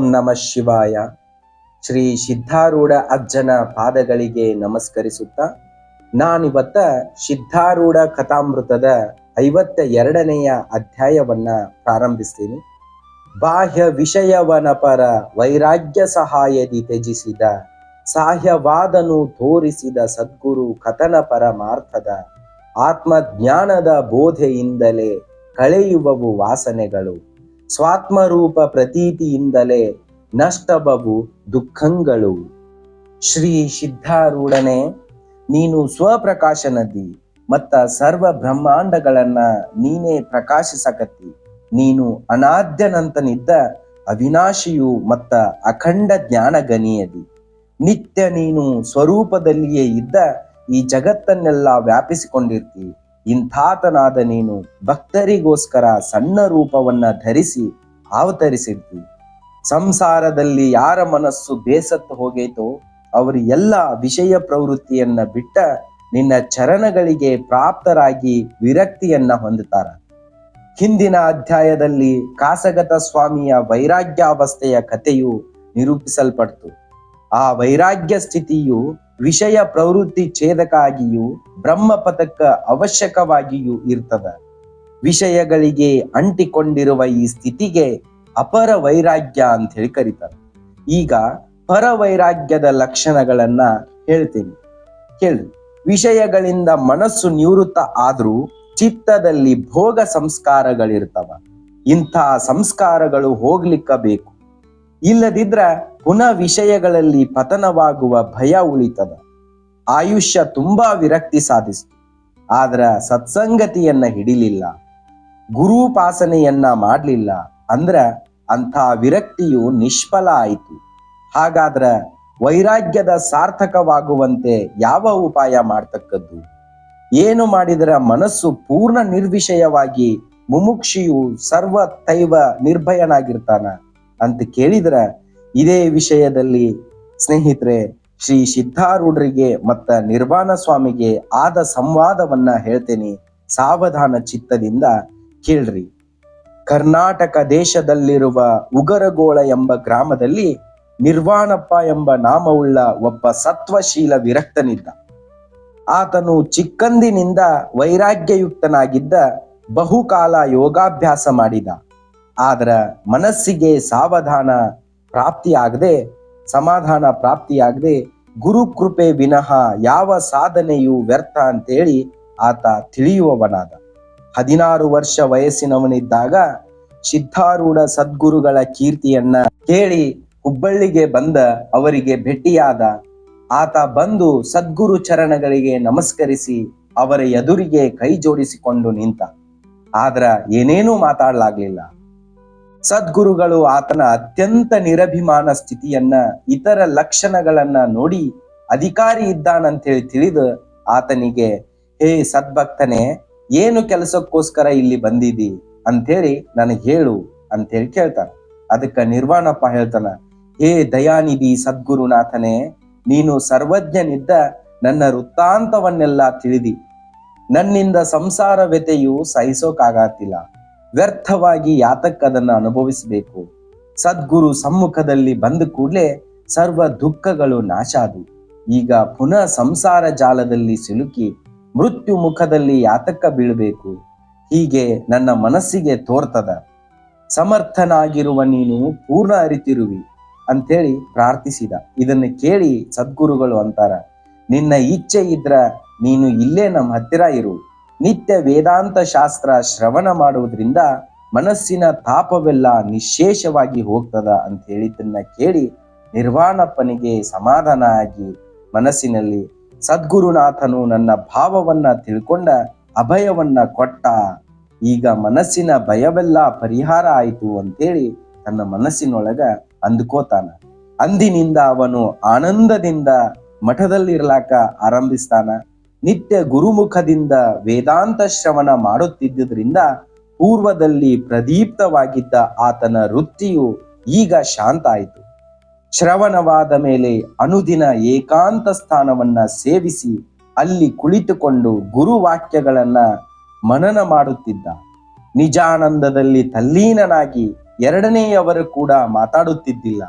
ಓಂ ನಮ ಶಿವಾಯ. ಶ್ರೀ ಸಿದ್ಧಾರೂಢ ಅಜ್ಜನ ಪಾದಗಳಿಗೆ ನಮಸ್ಕರಿಸುತ್ತಾ, ನಾನಿವತ್ತ ಸಿದ್ಧಾರೂಢ ಕಥಾಮೃತದ ಐವತ್ತ ಎರಡನೆಯ ಅಧ್ಯಾಯವನ್ನ ಪ್ರಾರಂಭಿಸ್ತೀನಿ. ಬಾಹ್ಯ ವಿಷಯವನ ಪರ ವೈರಾಗ್ಯ ಸಹಾಯದಿ ತ್ಯಜಿಸಿದ, ಸಾಹ್ಯವಾದನು ತೋರಿಸಿದ ಸದ್ಗುರು ಕಥನ ಪರಮಾರ್ಥದ, ಆತ್ಮಜ್ಞಾನದ ಬೋಧೆಯಿಂದಲೇ ಕಳೆಯುವವು ವಾಸನೆಗಳು. ಸ್ವಾತ್ಮರೂಪ ಪ್ರತೀತಿಯಿಂದಲೇ ನಷ್ಟಬವು ದುಃಖಗಳು. ಶ್ರೀ ಸಿದ್ಧಾರೂಢನೆ, ನೀನು ಸ್ವಪ್ರಕಾಶನದಿ ಮತ್ತ ಸರ್ವ ಬ್ರಹ್ಮಾಂಡಗಳನ್ನ ನೀನೇ ಪ್ರಕಾಶಿಸಕತ್ತಿ. ನೀನು ಅನಾದ್ಯನಂತನಿದ್ದ ಅವಿನಾಶಿಯು ಮತ್ತ ಅಖಂಡ ಜ್ಞಾನ ಗನಿಯದಿ ನಿತ್ಯ ನೀನು ಸ್ವರೂಪದಲ್ಲಿಯೇ ಇದ್ದ ಈ ಜಗತ್ತನ್ನೆಲ್ಲ ವ್ಯಾಪಿಸಿಕೊಂಡಿರ್ತಿ. ಇಂಥಾತನಾದ ನೀನು ಭಕ್ತರಿಗೋಸ್ಕರ ಸಣ್ಣ ರೂಪವನ್ನ ಧರಿಸಿ ಅವತರಿಸಿದ್ವಿ ಸಂಸಾರದಲ್ಲಿ ಯಾರ ಮನಸ್ಸು ಬೇಸತ್ತು ಹೋಗೈತೋ ಅವರು ಎಲ್ಲ ವಿಷಯ ಪ್ರವೃತ್ತಿಯನ್ನ ಬಿಟ್ಟ ನಿನ್ನ ಚರಣಗಳಿಗೆ ಪ್ರಾಪ್ತರಾಗಿ ವಿರಕ್ತಿಯನ್ನ ಹೊಂದುತ್ತಾರ. ಹಿಂದಿನ ಅಧ್ಯಾಯದಲ್ಲಿ ಕಾಸಗತ ಸ್ವಾಮಿಯ ವೈರಾಗ್ಯಾವಸ್ಥೆಯ ಕಥೆಯು ನಿರೂಪಿಸಲ್ಪಡ್ತು. ಆ ವೈರಾಗ್ಯ ಸ್ಥಿತಿಯು ವಿಷಯ ಪ್ರವೃತ್ತಿ ಛೇದಕ ಆಗಿಯೂ ಬ್ರಹ್ಮಪಥಕ್ಕ ಅವಶ್ಯಕವಾಗಿಯೂ ಇರ್ತದ. ವಿಷಯಗಳಿಗೆ ಅಂಟಿಕೊಂಡಿರುವ ಈ ಸ್ಥಿತಿಗೆ ಅಪರ ವೈರಾಗ್ಯ ಅಂತ ಹೇಳಿ ಕರೀತಾರೆ. ಈಗ ಪರ ವೈರಾಗ್ಯದ ಲಕ್ಷಣಗಳನ್ನ ಹೇಳ್ತೀನಿ. ಕೇಳಿ ವಿಷಯಗಳಿಂದ ಮನಸ್ಸು ನಿವೃತ್ತ ಆದ್ರೂ ಚಿತ್ತದಲ್ಲಿ ಭೋಗ ಸಂಸ್ಕಾರಗಳಿರ್ತವ. ಇಂಥ ಸಂಸ್ಕಾರಗಳು ಹೋಗ್ಲಿಕ್ಕ ಬೇಕು. ಇಲ್ಲದಿದ್ರ ಪುನಃ ವಿಷಯಗಳಲ್ಲಿ ಪತನವಾಗುವ ಭಯ ಉಳಿತದ. ಆಯುಷ್ಯ ತುಂಬಾ ವಿರಕ್ತಿ ಸಾಧಿಸ್ತು. ಆದ್ರ ಸತ್ಸಂಗತಿಯನ್ನ ಹಿಡಿಲಿಲ್ಲ. ಗುರುಪಾಸನೆಯನ್ನ ಮಾಡಲಿಲ್ಲ. ಅಂದ್ರ ಅಂಥ ವಿರಕ್ತಿಯು ನಿಷ್ಫಲ ಆಯಿತು. ಹಾಗಾದ್ರ ವೈರಾಗ್ಯದ ಸಾರ್ಥಕವಾಗುವಂತೆ ಯಾವ ಉಪಾಯ ಮಾಡ್ತಕ್ಕದ್ದು? ಏನು ಮಾಡಿದರ ಮನಸ್ಸು ಪೂರ್ಣ ನಿರ್ವಿಷಯವಾಗಿ ಮುಮುಕ್ಷಿಯು ಸರ್ವ ತೈವ ನಿರ್ಭಯನಾಗಿರ್ತಾನ ಅಂತ ಕೇಳಿದ್ರ ಇದೇ ವಿಷಯದಲ್ಲಿ ಸ್ನೇಹಿತರೆ, ಶ್ರೀ ಸಿದ್ಧಾರೂಢರಿಗೆ ಮತ್ತ ನಿರ್ವಾಣ ಸ್ವಾಮಿಗೆ ಆದ ಸಂವಾದವನ್ನ ಹೇಳ್ತೇನೆ ಸಾವಧಾನ ಚಿತ್ತದಿಂದ ಕೇಳ್ರಿ. ಕರ್ನಾಟಕ ದೇಶದಲ್ಲಿರುವ ಉಗರಗೋಳ ಎಂಬ ಗ್ರಾಮದಲ್ಲಿ ನಿರ್ವಾಣಪ್ಪ ಎಂಬ ನಾಮವುಳ್ಳ ಒಬ್ಬ ಸತ್ವಶೀಲ ವಿರಕ್ತನಿದ್ದ. ಆತನು ಚಿಕ್ಕಂದಿನಿಂದ ವೈರಾಗ್ಯಯುಕ್ತನಾಗಿದ್ದ ಬಹುಕಾಲ ಯೋಗಾಭ್ಯಾಸ ಮಾಡಿದ. ಆದ್ರ ಮನಸ್ಸಿಗೆ ಸಾವಧಾನ ಪ್ರಾಪ್ತಿಯಾಗದೆ, ಸಮಾಧಾನ ಪ್ರಾಪ್ತಿಯಾಗದೆ ಗುರುಕೃಪೆ ವಿನಃ ಯಾವ ಸಾಧನೆಯು ವ್ಯರ್ಥ ಅಂತೇಳಿ ಆತ ತಿಳಿಯುವವನಾದ. ಹದಿನಾರು ವರ್ಷ ವಯಸ್ಸಿನವನಿದ್ದಾಗ ಸಿದ್ಧಾರೂಢ ಸದ್ಗುರುಗಳ ಕೀರ್ತಿಯನ್ನ ಕೇಳಿ ಹುಬ್ಬಳ್ಳಿಗೆ ಬಂದ ಅವರಿಗೆ ಭೇಟಿಯಾದ ಆತ ಬಂದು ಸದ್ಗುರು ಚರಣಗಳಿಗೆ ನಮಸ್ಕರಿಸಿ ಅವರ ಎದುರಿಗೆ ಕೈ ಜೋಡಿಸಿಕೊಂಡು ನಿಂತ. ಆದ್ರ ಏನೇನೂ ಮಾತಾಡ್ಲಾಗ್ಲಿಲ್ಲ. ಸದ್ಗುರುಗಳು ಆತನ ಅತ್ಯಂತ ನಿರಭಿಮಾನ ಸ್ಥಿತಿಯನ್ನ, ಇತರ ಲಕ್ಷಣಗಳನ್ನ ನೋಡಿ ಅಧಿಕಾರಿ ಇದ್ದಾನಂತೇಳಿ ತಿಳಿದು ಆತನಿಗೆ, ಹೇ ಸದ್ಭಕ್ತನೇ, ಏನು ಕೆಲಸಕ್ಕೋಸ್ಕರ ಇಲ್ಲಿ ಬಂದಿದಿ ಅಂಥೇಳಿ ನನಗೆ ಹೇಳು ಅಂತೇಳಿ ಕೇಳ್ತಾನ. ಅದಕ್ಕ ನಿರ್ವಾಣಪ್ಪ ಹೇಳ್ತಾನ, ಹೇ ದಯಾನಿಧಿ ಸದ್ಗುರುನಾಥನೇ, ನೀನು ಸರ್ವಜ್ಞನಿದ್ದ ನನ್ನ ವೃತ್ತಾಂತವನ್ನೆಲ್ಲ ತಿಳಿದಿ. ನನ್ನಿಂದ ಸಂಸಾರ ವ್ಯತೆಯು ಸಹಿಸೋಕಾಗತ್ತಿಲ್ಲ. ವ್ಯರ್ಥವಾಗಿ ಯಾತಕ್ಕದನ್ನ ಅನುಭವಿಸಬೇಕು. ಸದ್ಗುರು ಸಮ್ಮುಖದಲ್ಲಿ ಬಂದ ಕೂಡಲೇ ಸರ್ವ ದುಃಖಗಳು ನಾಶ ಆದವು. ಈಗ ಪುನಃ ಸಂಸಾರ ಜಾಲದಲ್ಲಿ ಸಿಲುಕಿ ಮೃತ್ಯು ಮುಖದಲ್ಲಿ ಯಾತಕ್ಕ ಬೀಳಬೇಕು? ಹೀಗೆ ನನ್ನ ಮನಸ್ಸಿಗೆ ತೋರ್ತದ. ಸಮರ್ಥನಾಗಿರುವ ನೀನು ಪೂರ್ಣ ಅರಿತಿರುವಿ ಅಂತೇಳಿ ಪ್ರಾರ್ಥಿಸಿದ. ಇದನ್ನು ಕೇಳಿ ಸದ್ಗುರುಗಳು ಅಂತಾರ, ನಿನ್ನ ಇಚ್ಛೆ ಇದ್ರ ನೀನು ಇಲ್ಲೇ ನಮ್ಮ ಹತ್ತಿರ ಇರು. ನಿತ್ಯ ವೇದಾಂತ ಶಾಸ್ತ್ರ ಶ್ರವಣ ಮಾಡುವುದರಿಂದ ಮನಸ್ಸಿನ ತಾಪವೆಲ್ಲ ನಿಶೇಷವಾಗಿ ಹೋಗ್ತದ ಅಂತ ಹೇಳಿದ್ದನ್ನ ಕೇಳಿ ನಿರ್ವಾಣಪ್ಪನಿಗೆ ಸಮಾಧಾನ ಆಗಿ ಮನಸ್ಸಿನಲ್ಲಿ, ಸದ್ಗುರುನಾಥನು ನನ್ನ ಭಾವವನ್ನ ತಿಳ್ಕೊಂಡ ಅಭಯವನ್ನ ಕೊಟ್ಟ. ಈಗ ಮನಸ್ಸಿನ ಭಯವೆಲ್ಲ ಪರಿಹಾರ ಆಯಿತು ಅಂತೇಳಿ ತನ್ನ ಮನಸ್ಸಿನೊಳಗ ಅಂದ್ಕೋತಾನ. ಅಂದಿನಿಂದ ಅವನು ಆನಂದದಿಂದ ಮಠದಲ್ಲಿರ್ಲಾಕ ಆರಂಭಿಸ್ತಾನ. ನಿತ್ಯ ಗುರುಮುಖದಿಂದ ವೇದಾಂತ ಶ್ರವಣ ಮಾಡುತ್ತಿದ್ದುದರಿಂದ ಪೂರ್ವದಲ್ಲಿ ಪ್ರದೀಪ್ತವಾಗಿದ್ದ ಆತನ ವೃತ್ತಿಯು ಈಗ ಶಾಂತ ಆಯಿತು ಶ್ರವಣವಾದ ಮೇಲೆ ಅನುದಿನ ಏಕಾಂತ ಸ್ಥಾನವನ್ನ ಸೇವಿಸಿ ಅಲ್ಲಿ ಕುಳಿತುಕೊಂಡು ಗುರುವಾಕ್ಯಗಳನ್ನ ಮನನ ಮಾಡುತ್ತಿದ್ದ. ನಿಜಾನಂದದಲ್ಲಿ ತಲ್ಲೀನನಾಗಿ ಎರಡನೆಯವರು ಕೂಡ ಮಾತಾಡುತ್ತಿದ್ದಿಲ್ಲ.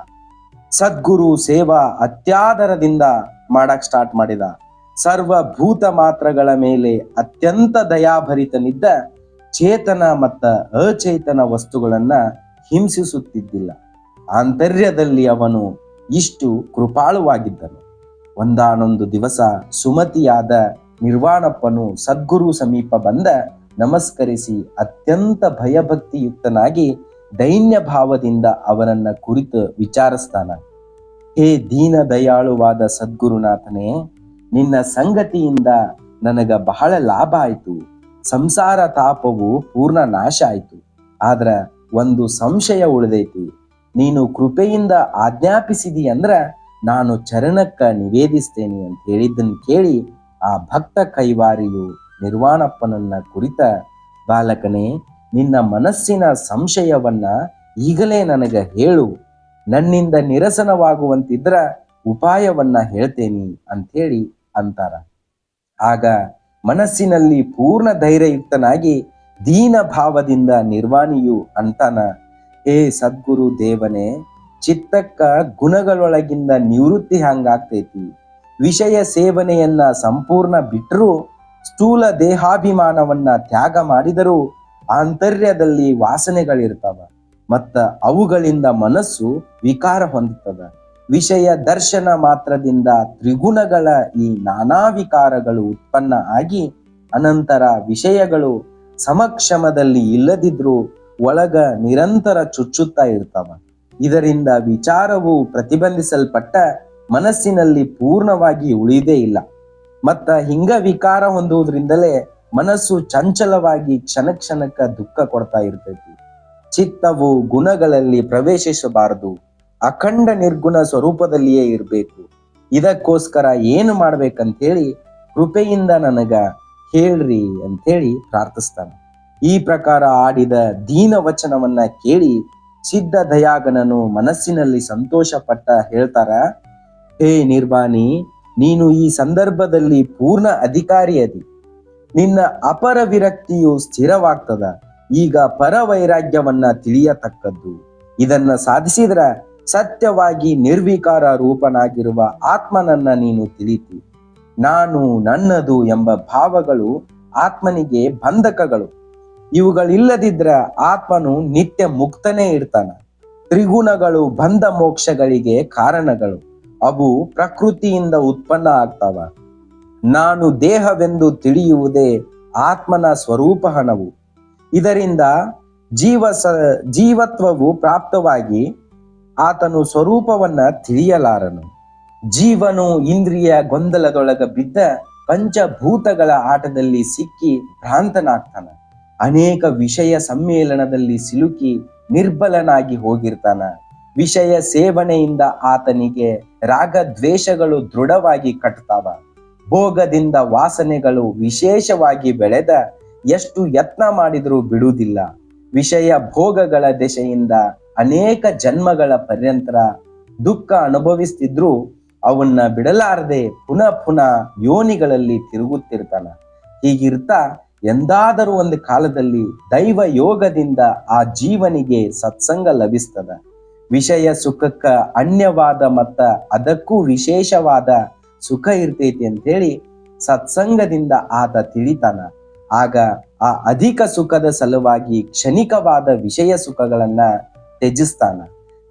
ಸದ್ಗುರು ಸೇವಾ ಅತ್ಯಾದರದಿಂದ ಮಾಡಕ್ ಸ್ಟಾರ್ಟ್ ಮಾಡಿದ. ಸರ್ವಭೂತ ಮಾತ್ರಗಳ ಮೇಲೆ ಅತ್ಯಂತ ದಯಾಭರಿತನಿದ್ದ ಚೇತನ ಮತ್ತ ಅಚೇತನ ವಸ್ತುಗಳನ್ನ ಹಿಂಸಿಸುತ್ತಿದ್ದಿಲ್ಲ. ಆಂತರ್ಯದಲ್ಲಿ ಅವನು ಇಷ್ಟು ಕೃಪಾಳುವಾಗಿದ್ದನು. ಒಂದಾನೊಂದು ದಿವಸ ಸುಮತಿಯಾದ ನಿರ್ವಾಣಪ್ಪನು ಸದ್ಗುರು ಸಮೀಪ ಬಂದ ನಮಸ್ಕರಿಸಿ ಅತ್ಯಂತ ಭಯಭಕ್ತಿಯುಕ್ತನಾಗಿ ದೈನ್ಯ ಭಾವದಿಂದ ಅವರನ್ನ ಕುರಿತು ವಿಚಾರಿಸ್ತಾನ. ಹೇ ದೀನ ದಯಾಳುವಾದ ಸದ್ಗುರುನಾಥನೇ ನಿನ್ನ ಸಂಗತಿಯಿಂದ ನನಗ ಬಹಳ ಲಾಭ ಆಯ್ತು. ಸಂಸಾರ ತಾಪವು ಪೂರ್ಣ ನಾಶ ಆಯ್ತು. ಆದ್ರ ಒಂದು ಸಂಶಯ ಉಳಿದೈತಿ. ನೀನು ಕೃಪೆಯಿಂದ ಆಜ್ಞಾಪಿಸಿದಿ ಅಂದ್ರ ನಾನು ಚರಣಕ್ಕ ನಿವೇದಿಸ್ತೇನೆ ಅಂತ ಹೇಳಿದ್ದನ್ನು ಕೇಳಿ ಆ ಭಕ್ತ ಕೈವಾರಿಯು ನಿರ್ವಾಣಪ್ಪನನ್ನ ಕುರಿತ, ಬಾಲಕನೇ, ನಿನ್ನ ಮನಸ್ಸಿನ ಸಂಶಯವನ್ನ ಈಗಲೇ ನನಗ ಹೇಳು. ನನ್ನಿಂದ ನಿರಸನವಾಗುವಂತಿದ್ರ ಉಪಾಯವನ್ನ ಹೇಳ್ತೇನಿ ಅಂಥೇಳಿ ಅಂತಾರ. ಆಗ ಮನಸ್ಸಿನಲ್ಲಿ ಪೂರ್ಣ ಧೈರ್ಯಯುಕ್ತನಾಗಿ ದೀನ ಭಾವದಿಂದ ನಿರ್ವಾಣಿಯು ಅಂತಾನ ಹೇ ಸದ್ಗುರು ದೇವನೇ, ಚಿತ್ತಕ್ಕ ಗುಣಗಳೊಳಗಿಂದ ನಿವೃತ್ತಿ ಹಂಗಾಗ್ತೈತಿ. ವಿಷಯ ಸೇವನೆಯನ್ನ ಸಂಪೂರ್ಣ ಬಿಟ್ಟರೂ ಸ್ಥೂಲ ದೇಹಾಭಿಮಾನವನ್ನ ತ್ಯಾಗ ಮಾಡಿದರೂ ಆಂತರ್ಯದಲ್ಲಿ ವಾಸನೆಗಳಿರ್ತಾವ. ಮತ್ತ ಅವುಗಳಿಂದ ಮನಸ್ಸು ವಿಕಾರ ಹೊಂದುತ್ತದ ವಿಷಯ ದರ್ಶನ ಮಾತ್ರದಿಂದ ತ್ರಿಗುಣಗಳ ಈ ನಾನಾ ವಿಕಾರಗಳು ಉತ್ಪನ್ನ ಆಗಿ ಅನಂತರ ವಿಷಯಗಳು ಸಮಕ್ಷಮದಲ್ಲಿ ಇಲ್ಲದಿದ್ರೂ ಒಳಗ ನಿರಂತರ ಚುಚ್ಚುತ್ತಾ ಇರ್ತಾವ. ಇದರಿಂದ ವಿಚಾರವು ಪ್ರತಿಬಂಧಿಸಲ್ಪಟ್ಟ ಮನಸ್ಸಿನಲ್ಲಿ ಪೂರ್ಣವಾಗಿ ಉಳಿದೇ ಇಲ್ಲ. ಮತ್ತ ಹಿಂಗ ವಿಕಾರ ಹೊಂದುವುದರಿಂದಲೇ ಮನಸ್ಸು ಚಂಚಲವಾಗಿ ಕ್ಷಣ ಕ್ಷಣಕ್ಕ ದುಃಖ ಕೊಡ್ತಾ ಇರ್ತೈತಿ. ಚಿತ್ತವು ಗುಣಗಳಲ್ಲಿ ಪ್ರವೇಶಿಸಬಾರದು. ಅಖಂಡ ನಿರ್ಗುಣ ಸ್ವರೂಪದಲ್ಲಿಯೇ ಇರಬೇಕು. ಇದಕ್ಕೋಸ್ಕರ ಏನು ಮಾಡ್ಬೇಕಂತೇಳಿ ಕೃಪೆಯಿಂದ ನನಗ ಹೇಳ್ರಿ ಅಂತೇಳಿ ಪ್ರಾರ್ಥಿಸ್ತಾನೆ. ಈ ಪ್ರಕಾರ ಆಡಿದ ದೀನ ವಚನವನ್ನ ಕೇಳಿ ಸಿದ್ಧ ದಯಾಗನನು ಮನಸ್ಸಿನಲ್ಲಿ ಸಂತೋಷ ಪಟ್ಟ ಹೇಳ್ತಾರ, ಹೇ ನಿರ್ವಾಣಿ, ನೀನು ಈ ಸಂದರ್ಭದಲ್ಲಿ ಪೂರ್ಣ ಅಧಿಕಾರಿ ಅದಿ. ನಿನ್ನ ಅಪರ ವಿರಕ್ತಿಯು ಸ್ಥಿರವಾಗ್ತದ. ಈಗ ಪರ ವೈರಾಗ್ಯವನ್ನ ತಿಳಿಯತಕ್ಕದ್ದು. ಇದನ್ನ ಸಾಧಿಸಿದ್ರ ಸತ್ಯವಾಗಿ ನಿರ್ವಿಕಾರ ರೂಪನಾಗಿರುವ ಆತ್ಮನನ್ನ ನೀನು ತಿಳಿತಿ. ನಾನು ನನ್ನದು ಎಂಬ ಭಾವಗಳು ಆತ್ಮನಿಗೆ ಬಂಧಕಗಳು. ಇವುಗಳಿಲ್ಲದಿದ್ರ ಆತ್ಮನು ನಿತ್ಯ ಮುಕ್ತನೇ ಇರ್ತಾನ. ತ್ರಿಗುಣಗಳು ಬಂಧ ಮೋಕ್ಷಗಳಿಗೆ ಕಾರಣಗಳು. ಅವು ಪ್ರಕೃತಿಯಿಂದ ಉತ್ಪನ್ನ ಆಗ್ತಾವ. ನಾನು ದೇಹವೆಂದು ತಿಳಿಯುವುದೇ ಆತ್ಮನ ಸ್ವರೂಪ ಹಣವು. ಇದರಿಂದ ಜೀವ ಜೀವತ್ವವು ಪ್ರಾಪ್ತವಾಗಿ ಆತನು ಸ್ವರೂಪವನ್ನ ತಿಳಿಯಲಾರನು. ಜೀವನು ಇಂದ್ರಿಯ ಗೊಂದಲದೊಳಗ ಬಿದ್ದ ಪಂಚಭೂತಗಳ ಆಟದಲ್ಲಿ ಸಿಕ್ಕಿ ಭ್ರಾಂತನಾಗ್ತಾನ. ಅನೇಕ ವಿಷಯ ಸಮ್ಮೇಳನದಲ್ಲಿ ಸಿಲುಕಿ ನಿರ್ಬಲನಾಗಿ ಹೋಗಿರ್ತಾನ. ವಿಷಯ ಸೇವನೆಯಿಂದ ಆತನಿಗೆ ರಾಗ ದ್ವೇಷಗಳು ದೃಢವಾಗಿ ಕಟ್ತಾವ. ಭೋಗದಿಂದ ವಾಸನೆಗಳು ವಿಶೇಷವಾಗಿ ಬೆಳೆದ ಎಷ್ಟು ಯತ್ನ ಮಾಡಿದರೂ ಬಿಡುವುದಿಲ್ಲ. ವಿಷಯ ಭೋಗಗಳ ದೆಸೆಯಿಂದ ಅನೇಕ ಜನ್ಮಗಳ ಪರ್ಯಂತರ ದುಃಖ ಅನುಭವಿಸ್ತಿದ್ರು ಅವನ್ನ ಬಿಡಲಾರದೆ ಪುನಃ ಪುನಃ ಯೋನಿಗಳಲ್ಲಿ ತಿರುಗುತ್ತಿರ್ತಾನ. ಹೀಗಿರ್ತಾ ಎಂದಾದರೂ ಒಂದು ಕಾಲದಲ್ಲಿ ದೈವ ಯೋಗದಿಂದ ಆ ಜೀವನಿಗೆ ಸತ್ಸಂಗ ಲಭಿಸ್ತದ. ವಿಷಯ ಸುಖಕ್ಕ ಅನ್ಯವಾದ ಮತ್ತ ಅದಕ್ಕೂ ವಿಶೇಷವಾದ ಸುಖ ಇರ್ತೈತಿ ಅಂತ ಹೇಳಿ ಸತ್ಸಂಗದಿಂದ ಆತ ತಿಳಿತಾನ. ಆಗ ಆ ಅಧಿಕ ಸುಖದ ಸಲುವಾಗಿ ಕ್ಷಣಿಕವಾದ ವಿಷಯ ಸುಖಗಳನ್ನ ತ್ಯಜಿಸ್ತಾನ.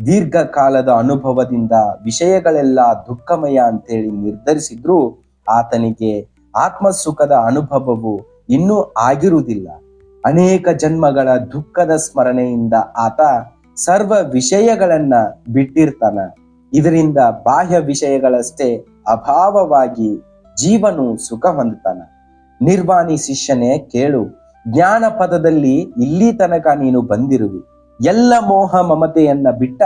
ದೀರ್ಘಕಾಲದ ಅನುಭವದಿಂದ ವಿಷಯಗಳೆಲ್ಲ ದುಃಖಮಯ ಅಂತೇಳಿ ನಿರ್ಧರಿಸಿದ್ರು ಆತನಿಗೆ ಆತ್ಮ ಸುಖದ ಅನುಭವವು ಇನ್ನೂ ಆಗಿರುವುದಿಲ್ಲ. ಅನೇಕ ಜನ್ಮಗಳ ದುಃಖದ ಸ್ಮರಣೆಯಿಂದ ಆತ ಸರ್ವ ವಿಷಯಗಳನ್ನ ಬಿಟ್ಟಿರ್ತಾನ. ಇದರಿಂದ ಬಾಹ್ಯ ವಿಷಯಗಳಷ್ಟೇ ಅಭಾವವಾಗಿ ಜೀವನು ಸುಖ ಹೊಂದುತ್ತಾನ. ನಿರ್ವಾಣಿ ಶಿಷ್ಯನೇ ಕೇಳು ಜ್ಞಾನ ಪದದಲ್ಲಿ ಇಲ್ಲಿ ತನಕ ನೀನು ಬಂದಿರುವಿ. ಎಲ್ಲ ಮೋಹ ಮಮತೆಯನ್ನ ಬಿಟ್ಟ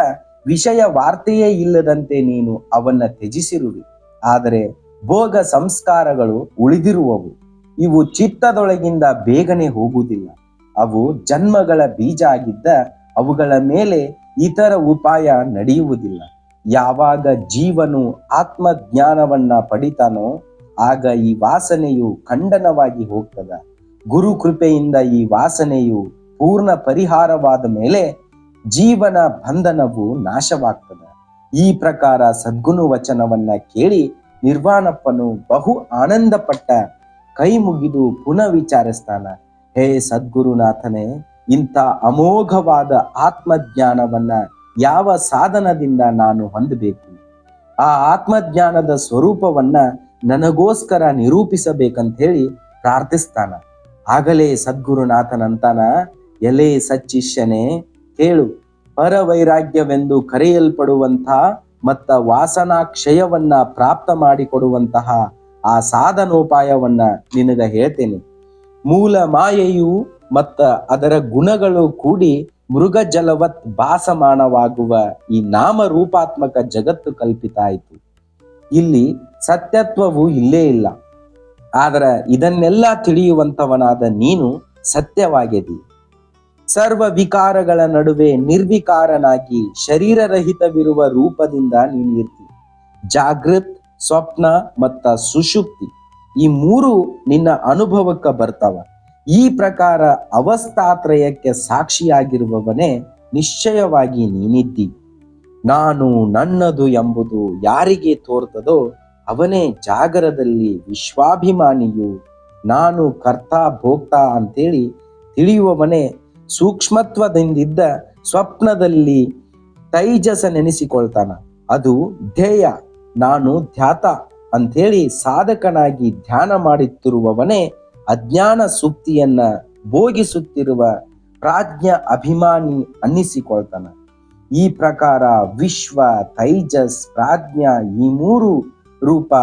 ವಿಷಯ ವಾರ್ತೆಯೇ ಇಲ್ಲದಂತೆ ನೀನು ಅವನ್ನ ತ್ಯಜಿಸಿರುವಿ. ಆದರೆ ಭೋಗ ಸಂಸ್ಕಾರಗಳು ಉಳಿದಿರುವವು. ಇವು ಚಿತ್ತದೊಳಗಿಂದ ಬೇಗನೆ ಹೋಗುವುದಿಲ್ಲ. ಅವು ಜನ್ಮಗಳ ಬೀಜ ಆಗಿದ್ದ ಅವುಗಳ ಮೇಲೆ ಇತರ ಉಪಾಯ ನಡೆಯುವುದಿಲ್ಲ. ಯಾವಾಗ ಜೀವನು ಆತ್ಮಜ್ಞಾನವನ್ನ ಪಡಿತಾನೋ, ಆಗ ಈ ವಾಸನೆಯು ಖಂಡನವಾಗಿ ಹೋಗ್ತದ. ಗುರು ಕೃಪೆಯಿಂದ ಈ ವಾಸನೆಯು ಪೂರ್ಣ ಪರಿಹಾರವಾದ ಮೇಲೆ ಜೀವನ ಬಂಧನವು ನಾಶವಾಗ್ತದೆ. ಈ ಪ್ರಕಾರ ಸದ್ಗುಣು ವಚನವನ್ನ ಕೇಳಿ ನಿರ್ವಾಣಪ್ಪನು ಬಹು ಆನಂದಪಟ್ಟ, ಕೈ ಮುಗಿದು ಪುನಃ ವಿಚಾರಿಸ್ತಾನ, ಹೇ ಸದ್ಗುರುನಾಥನೇ, ಇಂಥ ಅಮೋಘವಾದ ಆತ್ಮಜ್ಞಾನವನ್ನ ಯಾವ ಸಾಧನದಿಂದ ನಾನು ಹೊಂದಬೇಕು? ಆ ಆತ್ಮಜ್ಞಾನದ ಸ್ವರೂಪವನ್ನ ನನಗೋಸ್ಕರ ನಿರೂಪಿಸಬೇಕಂತ ಹೇಳಿ ಪ್ರಾರ್ಥಿಸ್ತಾನ. ಆಗಲೇ ಸದ್ಗುರುನಾಥನಂತಾನ ಎಲೆ ಸಚ್ಚಿಷ್ಯನೇ ಕೇಳು. ಪರವೈರಾಗ್ಯವೆಂದು ಕರೆಯಲ್ಪಡುವಂತಹ ಮತ್ತ ವಾಸನಾ ಕ್ಷಯವನ್ನ ಪ್ರಾಪ್ತ ಮಾಡಿಕೊಡುವಂತಹ ಆ ಸಾಧನೋಪಾಯವನ್ನ ನಿನಗ ಹೇಳ್ತೇನೆ. ಮೂಲ ಮಾಯೆಯು ಮತ್ತ ಅದರ ಗುಣಗಳು ಕೂಡಿ ಮೃಗ ಜಲವತ್ ಭಾಸಮಾನವಾಗುವ ಈ ನಾಮರೂಪಾತ್ಮಕ ಜಗತ್ತು ಕಲ್ಪಿತ ಆಯಿತು ಇಲ್ಲಿ ಸತ್ಯತ್ವವು ಇಲ್ಲೇ ಇಲ್ಲ. ಆದರೆ ಇದನ್ನೆಲ್ಲ ತಿಳಿಯುವಂತವನಾದ ನೀನು ಸತ್ಯವಾಗಿದೆ. ಸರ್ವ ವಿಕಾರಗಳ ನಡುವೆ ನಿರ್ವಿಕಾರನಾಗಿ ಶರೀರರಹಿತವಿರುವ ರೂಪದಿಂದ ನೀನು ಇರ್ತಿ. ಜಾಗೃತ್, ಸ್ವಪ್ನ ಮತ್ತ ಸುಷುಪ್ತಿ ಈ ಮೂರು ನಿನ್ನ ಅನುಭವಕ್ಕೆ ಬರ್ತಾವ. ಈ ಪ್ರಕಾರ ಅವಸ್ಥಾತ್ರಯಕ್ಕೆ ಸಾಕ್ಷಿಯಾಗಿರುವವನೇ ನಿಶ್ಚಯವಾಗಿ ನೀನಿದ್ದಿ. ನಾನು ನನ್ನದು ಎಂಬುದು ಯಾರಿಗೆ ತೋರ್ತದೋ ಅವನೇ ಜಾಗರದಲ್ಲಿ ವಿಶ್ವಾಭಿಮಾನಿಯು. ನಾನು ಕರ್ತ ಭೋಕ್ತ ಅಂತೇಳಿ ತಿಳಿಯುವವನೇ ಸೂಕ್ಷ್ಮತ್ವದಿಂದಿದ್ದ ಸ್ವಪ್ನದಲ್ಲಿ ತೈಜಸ ನೆನೆಸಿಕೊಳ್ತಾನ ಅದು ಧ್ಯೇಯ, ನಾನು ಧ್ಯಾತ ಅಂಥೇಳಿ ಸಾಧಕನಾಗಿ ಧ್ಯಾನ ಮಾಡುತ್ತಿರುವವನೇ ಅಜ್ಞಾನ ಸುಪ್ತಿಯನ್ನ ಭೋಗಿಸುತ್ತಿರುವ ಪ್ರಾಜ್ಞ ಅಭಿಮಾನಿ ಅನ್ನಿಸಿಕೊಳ್ತಾನ. ಈ ಪ್ರಕಾರ ವಿಶ್ವ, ತೈಜಸ್, ಪ್ರಾಜ್ಞ ಈ ಮೂರು ರೂಪ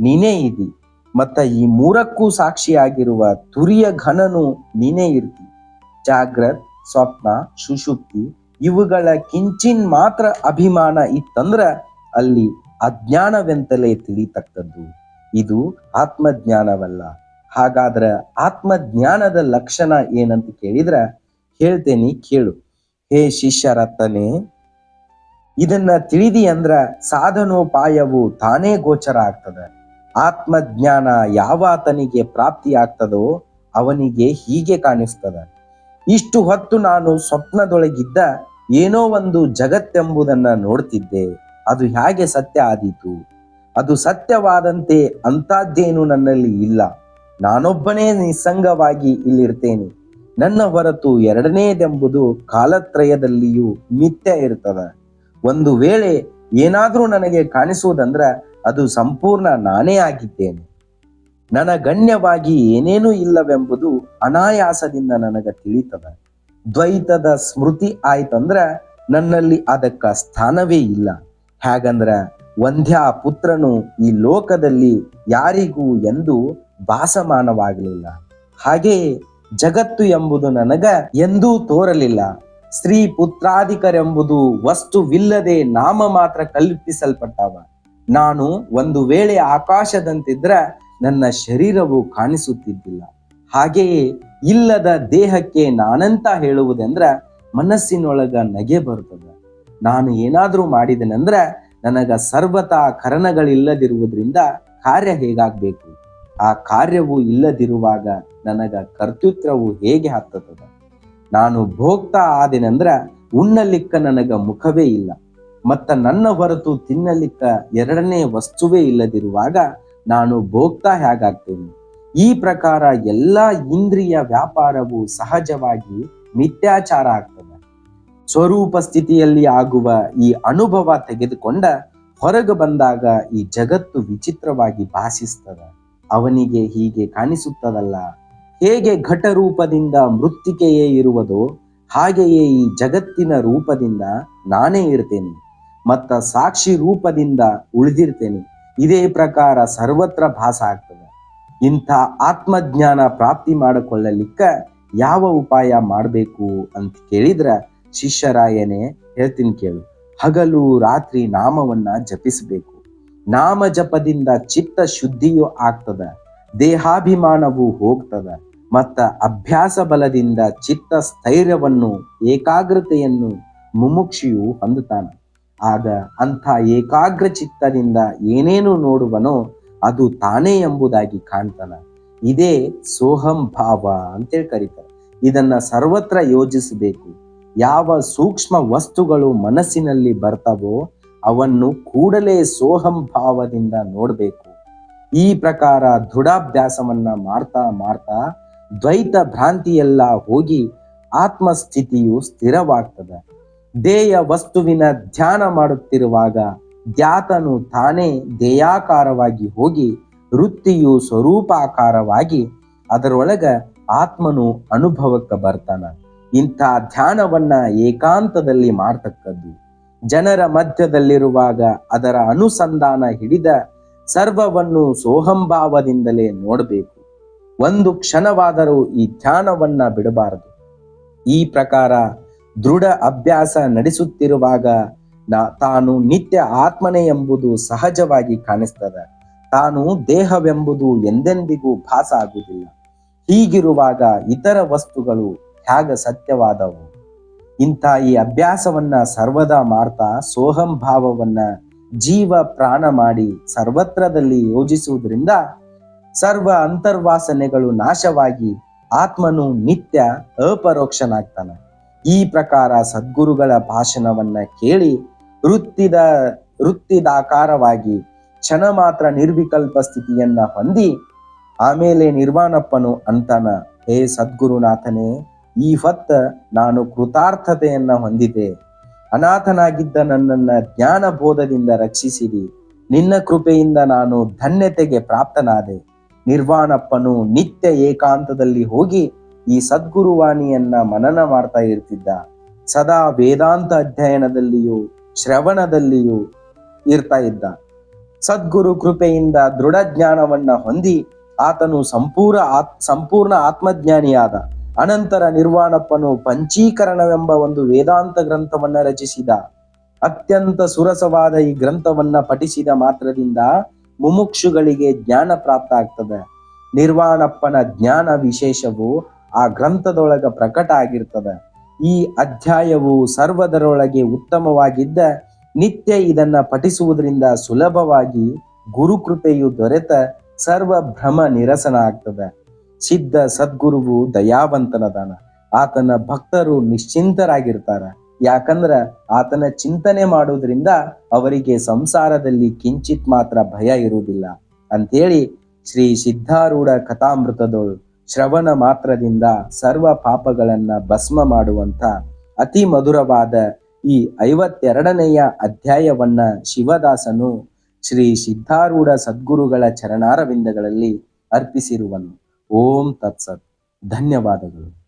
ನೀನೇ ಇದಿ. ಮತ್ತ ಈ ಮೂರಕ್ಕೂ ಸಾಕ್ಷಿಯಾಗಿರುವ ತುರಿಯ ಘನನು ನೀನೇ ಇರ್ತಿ. ಜಾಗ್ರತ್, ಸ್ವಪ್ನ ಸುಷುಪ್ತಿ ಇವುಗಳ ಕಿಂಚಿನ್ ಮಾತ್ರ ಅಭಿಮಾನ ಇತ್ತಂದ್ರ ಅಲ್ಲಿ ಅಜ್ಞಾನವೆಂತಲೇ ತಿಳಿತಕ್ಕದ್ದು. ಇದು ಆತ್ಮಜ್ಞಾನವಲ್ಲ. ಹಾಗಾದ್ರ ಆತ್ಮಜ್ಞಾನದ ಲಕ್ಷಣ ಏನಂತ ಕೇಳಿದ್ರ ಹೇಳ್ತೇನಿ ಕೇಳು. ಹೇ ಶಿಷ್ಯರತ್ತನೆ, ಇದನ್ನ ತಿಳಿದಿ ಅಂದ್ರ ಸಾಧನೋಪಾಯವು ತಾನೇ ಗೋಚರ ಆಗ್ತದ. ಆತ್ಮಜ್ಞಾನ ಯಾವ ಆತನಿಗೆ ಪ್ರಾಪ್ತಿ ಆಗ್ತದೋ ಅವನಿಗೆ ಹೀಗೆ ಕಾಣಿಸ್ತದ. ಇಷ್ಟು ಹೊತ್ತು ನಾನು ಸ್ವಪ್ನದೊಳಗಿದ್ದ ಏನೋ ಒಂದು ಜಗತ್ತೆಂಬುದನ್ನ ನೋಡ್ತಿದ್ದೆ. ಅದು ಹೇಗೆ ಸತ್ಯ ಆದೀತು? ಅದು ಸತ್ಯವಾದಂತೆ ಅಂತಾದ್ದೇನು ನನ್ನಲ್ಲಿ ಇಲ್ಲ. ನಾನೊಬ್ಬನೇ ನಿಸ್ಸಂಗವಾಗಿ ಇಲ್ಲಿರ್ತೇನೆ. ನನ್ನ ಹೊರತು ಎರಡನೇದೆಂಬುದು ಕಾಲತ್ರಯದಲ್ಲಿಯೂ ಮಿಥ್ಯ ಇರ್ತದ. ಒಂದು ವೇಳೆ ಏನಾದ್ರೂ ನನಗೆ ಕಾಣಿಸುವುದಂದ್ರ ಅದು ಸಂಪೂರ್ಣ ನಾನೇ ಆಗಿದ್ದೇನೆ. ನನ್ನ ಗಣ್ಯವಾಗಿ ಏನೇನೂ ಇಲ್ಲವೆಂಬುದು ಅನಾಯಾಸದಿಂದ ನನಗ ತಿಳಿತದ. ದ್ವೈತದ ಸ್ಮೃತಿ ಆಯ್ತಂದ್ರ ನನ್ನಲ್ಲಿ ಅದಕ್ಕ ಸ್ಥಾನವೇ ಇಲ್ಲ. ಹೇಗಂದ್ರ ವಂಧ್ಯಾ ಪುತ್ರನು ಈ ಲೋಕದಲ್ಲಿ ಯಾರಿಗೂ ಎಂದು ಭಾಸಮಾನವಾಗಲಿಲ್ಲ. ಹಾಗೆ ಜಗತ್ತು ಎಂಬುದು ನನಗ ಎಂದೂ ತೋರಲಿಲ್ಲ. ಸ್ತ್ರೀ ಪುತ್ರಾಧಿಕರೆಂಬುದು ವಸ್ತುವಿಲ್ಲದೆ ನಾಮ ಮಾತ್ರ ಕಲ್ಪಿಸಲ್ಪಟ್ಟವ. ನಾನು ಒಂದು ವೇಳೆ ಆಕಾಶದಂತಿದ್ರ ನನ್ನ ಶರೀರವು ಕಾಣಿಸುತ್ತಿದ್ದಿಲ್ಲ. ಹಾಗೆಯೇ ಇಲ್ಲದ ದೇಹಕ್ಕೆ ನಾನಂತ ಹೇಳುವುದೆಂದ್ರ ಮನಸ್ಸಿನೊಳಗ ನಗೆ ಬರ್ತದ ನಾನು ಏನಾದರೂ ಮಾಡಿದೆನಂದ್ರ ನನಗ ಸರ್ವತಾ ಕರಣಗಳಿಲ್ಲದಿರುವುದರಿಂದ ಕಾರ್ಯ ಹೇಗಾಗಬೇಕು? ಆ ಕಾರ್ಯವು ಇಲ್ಲದಿರುವಾಗ ನನಗ ಕರ್ತೃತ್ವವು ಹೇಗೆ ಹತ್ತತದ ನಾನು ಭೋಗ್ತಾ ಆದೆನಂದ್ರ ಉಣ್ಣಲಿಕ್ಕ ನನಗ ಮುಖವೇ ಇಲ್ಲ. ಮತ್ತ ನನ್ನ ಹೊರತು ತಿನ್ನಲಿಕ್ಕ ಎರಡನೇ ವಸ್ತುವೇ ಇಲ್ಲದಿರುವಾಗ ನಾನು ಭೋಗ್ತಾ ಹೇಗಾಗ್ತೇನೆ? ಈ ಪ್ರಕಾರ ಎಲ್ಲಾ ಇಂದ್ರಿಯ ವ್ಯಾಪಾರವು ಸಹಜವಾಗಿ ಮಿಥ್ಯಾಚಾರ ಆಗ್ತದೆ. ಸ್ವರೂಪ ಸ್ಥಿತಿಯಲ್ಲಿ ಆಗುವ ಈ ಅನುಭವ ತೆಗೆದುಕೊಂಡ ಹೊರಗೆ ಬಂದಾಗ ಈ ಜಗತ್ತು ವಿಚಿತ್ರವಾಗಿ ಭಾಸಿಸ್ತದ. ಅವನಿಗೆ ಹೀಗೆ ಕಾಣಿಸುತ್ತದಲ್ಲ. ಹೇಗೆ ಘಟ ರೂಪದಿಂದ ಮೃತ್ತಿಕೆಯೇ ಇರುವುದೋ ಹಾಗೆಯೇ ಈ ಜಗತ್ತಿನ ರೂಪದಿಂದ ನಾನೇ ಇರ್ತೇನೆ. ಮತ್ತ ಸಾಕ್ಷಿ ರೂಪದಿಂದ ಉಳಿದಿರ್ತೇನೆ. ಇದೇ ಪ್ರಕಾರ ಸರ್ವತ್ರ ಭಾಸ ಆಗ್ತದೆ. ಇಂಥ ಆತ್ಮಜ್ಞಾನ ಪ್ರಾಪ್ತಿ ಮಾಡಿಕೊಳ್ಳಲಿಕ್ಕೆ ಯಾವ ಉಪಾಯ ಮಾಡಬೇಕು ಅಂತ ಕೇಳಿದ್ರ ಶಿಷ್ಯರಾಯನೇ ಹೇಳ್ತೀನಿ ಕೇಳು. ಹಗಲು ರಾತ್ರಿ ನಾಮವನ್ನ ಜಪಿಸಬೇಕು. ನಾಮ ಜಪದಿಂದ ಚಿತ್ತ ಶುದ್ಧಿಯು ಆಗ್ತದ. ದೇಹಾಭಿಮಾನವು ಹೋಗ್ತದ. ಮತ್ತ ಅಭ್ಯಾಸ ಬಲದಿಂದ ಚಿತ್ತ ಸ್ಥೈರ್ಯವನ್ನು ಏಕಾಗ್ರತೆಯನ್ನು ಮುಮುಕ್ಷಿಯು ಹೊಂದುತ್ತಾನ. ಆಗ ಅಂಥ ಏಕಾಗ್ರ ಚಿತ್ತದಿಂದ ಏನೇನು ನೋಡುವನೋ ಅದು ತಾನೇ ಎಂಬುದಾಗಿ ಕಾಣ್ತಾನ. ಇದೇ ಸೋಹಂ ಭಾವ ಅಂತೇಳಿ ಕರೀತಾರೆ. ಇದನ್ನ ಸರ್ವತ್ರ ಯೋಜಿಸಬೇಕು. ಯಾವ ಸೂಕ್ಷ್ಮ ವಸ್ತುಗಳು ಮನಸ್ಸಿನಲ್ಲಿ ಬರ್ತವೋ ಅವನ್ನು ಕೂಡಲೇ ಸೋಹಂ ಭಾವದಿಂದ ನೋಡಬೇಕು. ಈ ಪ್ರಕಾರ ದೃಢಾಭ್ಯಾಸವನ್ನ ಮಾಡ್ತಾ ಮಾಡ್ತಾ ದ್ವೈತ ಭ್ರಾಂತಿಯೆಲ್ಲ ಹೋಗಿ ಆತ್ಮಸ್ಥಿತಿಯು ಸ್ಥಿರವಾಗ್ತದೆ. ದೇಯ ವಸ್ತುವಿನ ಧ್ಯಾನ ಮಾಡುತ್ತಿರುವಾಗ ಧ್ಯಾತನು ತಾನೇ ದೇಯಾಕಾರವಾಗಿ ಹೋಗಿ ವೃತ್ತಿಯು ಸ್ವರೂಪಾಕಾರವಾಗಿ ಅದರೊಳಗ ಆತ್ಮನು ಅನುಭವಕ್ಕೆ ಬರ್ತಾನ. ಇಂಥ ಧ್ಯಾನವನ್ನ ಏಕಾಂತದಲ್ಲಿ ಮಾಡ್ತಕ್ಕದ್ದು. ಜನರ ಮಧ್ಯದಲ್ಲಿರುವಾಗ ಅದರ ಅನುಸಂಧಾನ ಹಿಡಿದ ಸರ್ವವನ್ನು ಸೋಹಂಭಾವದಿಂದಲೇ ನೋಡಬೇಕು. ಒಂದು ಕ್ಷಣವಾದರೂ ಈ ಧ್ಯಾನವನ್ನ ಬಿಡಬಾರದು. ಈ ಪ್ರಕಾರ ದೃಢ ಅಭ್ಯಾಸ ನಡೆಸುತ್ತಿರುವಾಗ ನಾ ತಾನು ನಿತ್ಯ ಆತ್ಮನೇ ಎಂಬುದು ಸಹಜವಾಗಿ ಕಾಣಿಸ್ತದೆ. ತಾನು ದೇಹವೆಂಬುದು ಎಂದೆಂದಿಗೂ ಭಾಸ ಆಗುವುದಿಲ್ಲ. ಹೀಗಿರುವಾಗ ಇತರ ವಸ್ತುಗಳು ಹ್ಯಾಗ ಸತ್ಯವಾದವು. ಇಂಥ ಈ ಅಭ್ಯಾಸವನ್ನ ಸರ್ವದಾ ಮಾಡ್ತಾ ಸೋಹಂ ಭಾವವನ್ನ ಜೀವ ಪ್ರಾಣ ಮಾಡಿ ಸರ್ವತ್ರದಲ್ಲಿ ಯೋಜಿಸುವುದರಿಂದ ಸರ್ವ ಅಂತರ್ವಾಸನೆಗಳು ನಾಶವಾಗಿ ಆತ್ಮನು ನಿತ್ಯ ಅಪರೋಕ್ಷನಾಗ್ತಾನೆ. ಈ ಪ್ರಕಾರ ಸದ್ಗುರುಗಳ ಭಾಷಣವನ್ನ ಕೇಳಿ ವೃತ್ತಿದ, ವೃತ್ತಿದಾಕಾರವಾಗಿ ಕ್ಷಣ ಮಾತ್ರ ನಿರ್ವಿಕಲ್ಪ ಸ್ಥಿತಿಯನ್ನ ಹೊಂದಿ ಆಮೇಲೆ ನಿರ್ವಾಣಪ್ಪನು ಅಂತಾನ, ಹೇ ಸದ್ಗುರುನಾಥನೇ, ಈ ಹೊತ್ತ ನಾನು ಕೃತಾರ್ಥತೆಯನ್ನ ಹೊಂದಿದೆ. ಅನಾಥನಾಗಿದ್ದ ನನ್ನನ್ನ ಜ್ಞಾನ ಬೋಧದಿಂದ ರಕ್ಷಿಸಿರಿ. ನಿನ್ನ ಕೃಪೆಯಿಂದ ನಾನು ಧನ್ಯತೆಗೆ ಪ್ರಾಪ್ತನಾದೆ. ನಿರ್ವಾಣಪ್ಪನು ನಿತ್ಯ ಏಕಾಂತದಲ್ಲಿ ಹೋಗಿ ಈ ಸದ್ಗುರುವಾಣಿಯನ್ನ ಮನನ ಮಾಡ್ತಾ ಇರ್ತಿದ್ದ. ಸದಾ ವೇದಾಂತ ಅಧ್ಯಯನದಲ್ಲಿಯೂ, ಶ್ರವಣದಲ್ಲಿಯೂ ಇರ್ತಾ ಇದ್ದ. ಸದ್ಗುರು ಕೃಪೆಯಿಂದ ದೃಢ ಜ್ಞಾನವನ್ನ ಹೊಂದಿ ಆತನು ಸಂಪೂರ್ಣ ಆತ್, ಸಂಪೂರ್ಣ ಆತ್ಮಜ್ಞಾನಿಯಾದ. ಅನಂತರ ನಿರ್ವಾಣಪ್ಪನು ಪಂಚೀಕರಣವೆಂಬ ಒಂದು ವೇದಾಂತ ಗ್ರಂಥವನ್ನ ರಚಿಸಿದ. ಅತ್ಯಂತ ಸುರಸವಾದ ಈ ಗ್ರಂಥವನ್ನ ಪಠಿಸಿದ ಮಾತ್ರದಿಂದ ಮುಮುಕ್ಷುಗಳಿಗೆ ಜ್ಞಾನ ಪ್ರಾಪ್ತ ಆಗ್ತದೆ. ನಿರ್ವಾಣಪ್ಪನ ಜ್ಞಾನ ವಿಶೇಷವು ಆ ಗ್ರಂಥದೊಳಗ ಪ್ರಕಟ ಆಗಿರ್ತದ. ಈ ಅಧ್ಯಾಯವು ಸರ್ವದರೊಳಗೆ ಉತ್ತಮವಾಗಿದ್ದ ನಿತ್ಯ ಇದನ್ನ ಪಠಿಸುವುದರಿಂದ ಸುಲಭವಾಗಿ ಗುರುಕೃಪೆಯು ದೊರೆತ ಸರ್ವ ಭ್ರಮ ನಿರಸನ ಆಗ್ತದೆ ಸಿದ್ಧ ಸದ್ಗುರುವು ದಯಾವಂತನದಾನ. ಆತನ ಭಕ್ತರು ನಿಶ್ಚಿಂತರಾಗಿರ್ತಾರ. ಯಾಕಂದ್ರ ಆತನ ಚಿಂತನೆ ಮಾಡೋದ್ರಿಂದ ಅವರಿಗೆ ಸಂಸಾರದಲ್ಲಿ ಕಿಂಚಿತ್ ಮಾತ್ರ ಭಯ ಇರುವುದಿಲ್ಲ. ಅಂತೇಳಿ ಶ್ರೀ ಸಿದ್ಧಾರೂಢ ಕಥಾಮೃತದೊಳು ಶ್ರವಣ ಮಾತ್ರದಿಂದ ಸರ್ವ ಪಾಪಗಳನ್ನ ಭಸ್ಮ ಮಾಡುವಂತ ಅತಿ ಮಧುರವಾದ ಈ ಐವತ್ತೆರಡನೆಯ ಅಧ್ಯಾಯವನ್ನ ಶಿವದಾಸನು ಶ್ರೀ ಸಿದ್ಧಾರೂಢ ಸದ್ಗುರುಗಳ ಚರಣಾರವಿಂದಗಳಲ್ಲಿ ಅರ್ಪಿಸಿರುವನು. ಓಂ ತತ್ಸತ್. ಧನ್ಯವಾದಗಳು.